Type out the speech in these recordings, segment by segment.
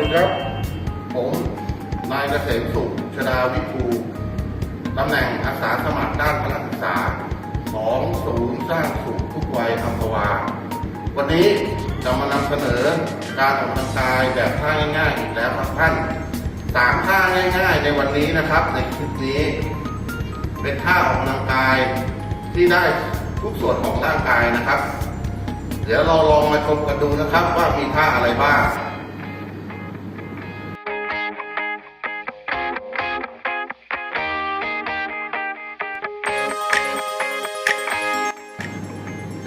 ดีครับ ผมนายเกษมสุขชดาวิภูตำแหน่งอาสาสมัครด้านพละศึกษา ของศูนย์สร้างสุขทุกวัยอัมพวา วันนี้จะมานำเสนอการออกกำลังกายแบบท่าง่ายๆอีกแล้วครับท่านสามท่าง่ายๆในวันนี้นะครับ ในคลิปนี้ เป็นท่าออกกำลังกายที่ได้ทุกส่วนของร่างกายนะครับ เดี๋ยวเราลองมาชมกันดูนะครับว่ามีท่าอะไรบ้าง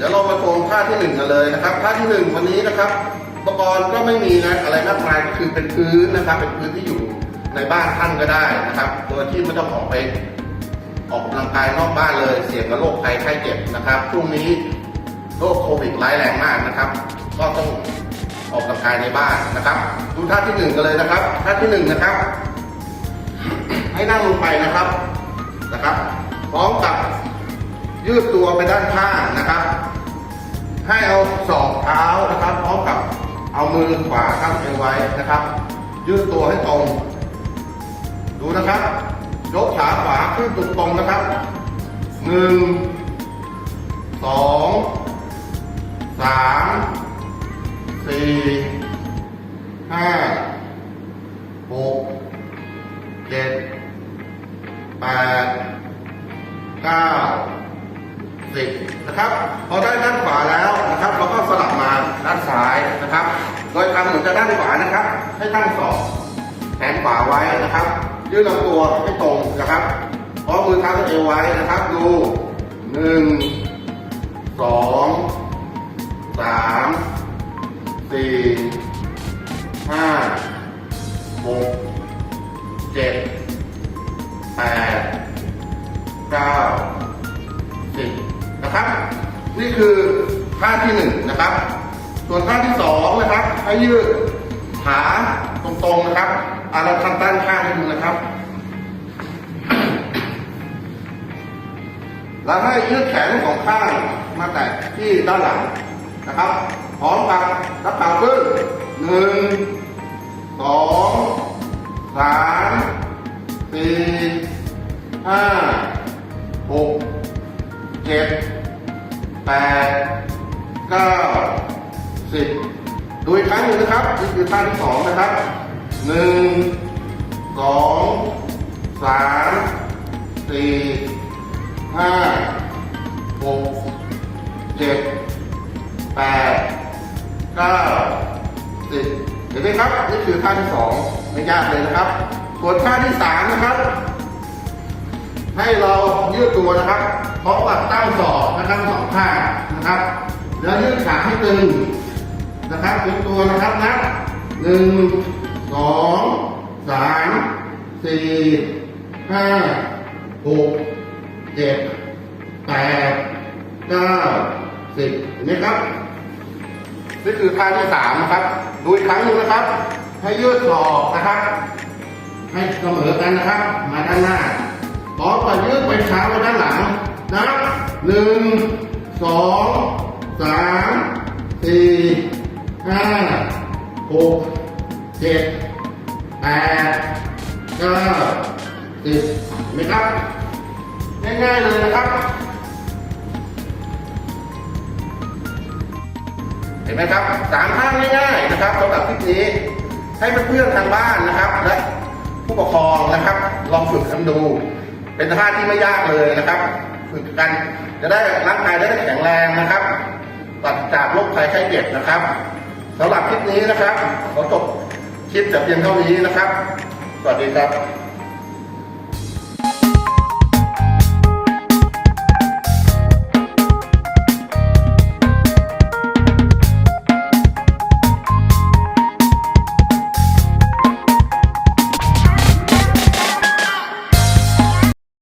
ดี๋ยวเรามาโชมท่าที่หนึ่งกันเลยนะครับท่าที่หนึ่งวันนี้นะครับอุปกรณ์ก็ไม่มีนะอะไรมากมายคือเป็นพื้นนะครับ เป็นพื้นที่อยู่ในบ้านท่านก็ได้นะครับ โดยที่ไม่ต้องออกไปออกกำลังกายนอกบ้านเลย เสี่ยงกับโรคภัยไข้เจ็บนะครับช่วงนี้โรคโควิดร้ายแรงมากนะครับ ก็ต้องออกกำลังกายในบ้านนะครับ ดูท่าที่หนึ่งกันเลยนะครับท่าที่หนึ่งนะครับ ให้นั่งลงไปนะครับนะครับพร้อมกับยืดตัวไปด้านข้างนะครับ ให้เอาศอกเท้านะครับพร้อมกับเอามือขวาข้างเอวไว้นะครับ ยืดตัวให้ตรง ดูนะครับยกขาขวาขึ้นตรงๆนะครับหนึ่งสองสามสี่ห้าหกเจ็ดแปดเก้า สิบนะครับ พอได้ด้านขวาแล้วนะครับเราก็สลับมาด้านซ้ายนะครับ โดยทำเหมือนจะด้านขวานะครับ ให้ตั้งศอกแขนขวาไว้นะครับ ยืดลำตัวให้ตรงนะครับพร้อมมือเท้ากับเอวไว้นะครับ ดูหนึ่งสองสามสี่ นี่คือท่าที่หนึ่งนะครับ ส่วนท่าที่สองนะครับให้ยืดขาตรงๆนะครับอาเราทำด้านข้างให้ดูนะครับ แล้วให้ยืดแขนทั้งสองข้างมาแตะที่ด้านหลังนะครับ พร้อมกับนับเข่าขึ้นหนึ่งสองสามสี่ห้าหกเจ็ด แปดเก้าสิบดูอีกครั้งหนึ่งนะครับนี่คือท่าที่สองนะครับหนึ่งสองสามสี่ห้าหกเจ็ดแปดเก้าสิบเห็นไหมครับ นี่คือท่าที่สองไม่ยากเลยนะครับ ส่วนท่าที่สามนะครับ ยืดตัวนะครับพร้อมกับตั้งศอกนะครับสองข้างนะครับ แล้วยืดขาให้ตึงนะครับยืดตัวนะครับนะหนึ่งสองสามสี่ห้าหกเจ็ดแปดเก้าสิบเห็นไหมครับนี่คือท่าที่สามนะครับ ดูอีกครั้งหนึ่งนะครับ ให้ยืดศอกนะครับ ให้เสมอกันนะครับ มาด้านหน้า พร้อมกับยืดไปเท้าไปด้านหลังนับหนึ่งสองสามสี่ห้าหกเจ็ดแปดเก้าสิบเห็นไหมครับง่ายๆเลยนะครับ เห็นไหมครับสามท่าง่ายๆนะครับสำหรับคลิปนี้ให้เพื่อนๆทางบ้านนะครับ และผู้ปกครองนะครับ ลองฝึกกันดู เป็นท่าที่ไม่ยากเลยนะครับฝึกกันจะได้ร่างกายได้แข็งแรงนะครับปัดจากโรคภัยไข้เจ็บนะครับสำหรับคลิปนี้นะครับขอจบคลิปแต่เพียงเท่านี้นะครับ สวัสดีครับ